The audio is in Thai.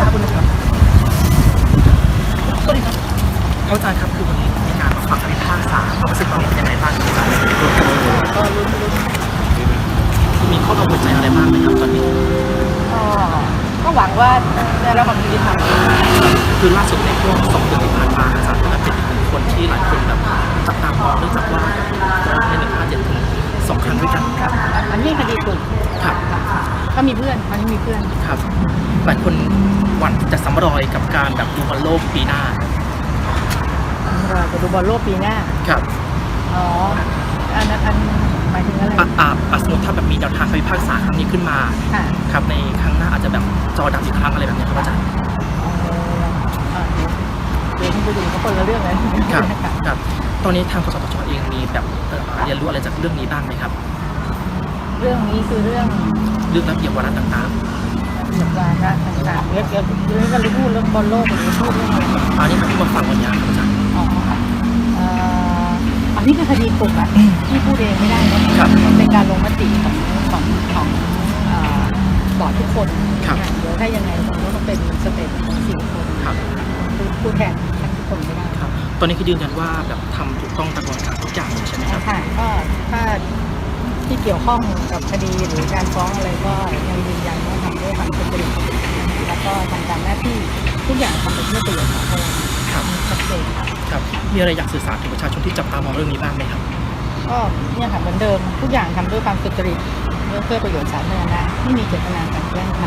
จ้าคุณนะครับสวัสดีครับเข้าใจครับคือวันนี้มีการมาฟังคำพิพากษาความรู้สึกตอนนี้เป็นยังไงบ้างครับอาจารย์ก็ลุ้นลุ้นมีข้อกังวลใจอะไรบ้างไหมครับตอนนี้ก็ก็หวังว่าได้รับความยุติธรรมคือล่าสุดในช่วงสองเดือนที่ผ่านมาอาจารย์ ก็มีเพื่อนมันมีเพื่อน ครับหลายคนหวั่นจะซ้ำรอยกับการแบบดูบอลโลกปีหน้า เราจะดูบอลโลกปีหน้า ครับอ๋อ อันนั้นอันหมายถึงอะไรอะอะอะสมมติถ้าแบบมีแนวทางคำพิพากษาครั้งนี้ขึ้นมา ค่ะ ครับในครั้งหน้าอาจจะแบบจอดับอีกครั้งอะไรแบบนี้ครับอาจารย์ เอ่อเอ่อเดี๋ยวเดี๋ยวคุณไปดูเขาคนละเรื่องเลยครับค่ะครับ ตอนนี้ทางกสทชเองมีแบบเอ่อเรียนรู้อะไรจากเรื่องนี้บ้างไหมครับ เรื่องนี้คือเรื่อง เรื่องระเบียบวาระต่างเกี่ยวกับการต่างๆเรื่องเกี่ยวกับเรื่องการพูดเรื่องบอลโลกหรือพูดเรื่องอะไรๆอันนี้ที่มาฟังวันนี้อาจารย์อ๋อเอ่ออันนี้เป็นคดีกลุ่มอะที่พูดเองไม่ได้นะครับมันเป็นการลงมติของของของเอ่อบอร์ดทุกคนครับเดี๋ยวถ้ายังไงผมก็ต้องเป็นสเตทของสี่คนครับผู้ผู้แทนทั้งทุกคนไม่ได้ ครับ ตอนนี้คือยืนยันว่าแบบทำถูกต้องตามกระบวนการทุกอย่างเลยใช่ไหมครับ ค่ะก็ถ้า ที่เกี่ยวข้องกับคดีหรือการฟ้องอะไรก็ยังยืนยันว่าทำด้วยความสุจริตแล้วก็ทำตามหน้าที่ทุกอย่างทำไปเพื่อประโยชน์สาธารณะครับชัดเจนค่ะครับมีอะไรอยากสื่อสารถึงประชาชนที่จับตามองเรื่องนี้บ้างไหมครับก็เนี่ยค่ะเหมือนเดิมทุกอย่างทำด้วยความสุจริตเพื่อเพื่อประโยชน์สาธารณะไม่มีเจตนาการแกล้งใคร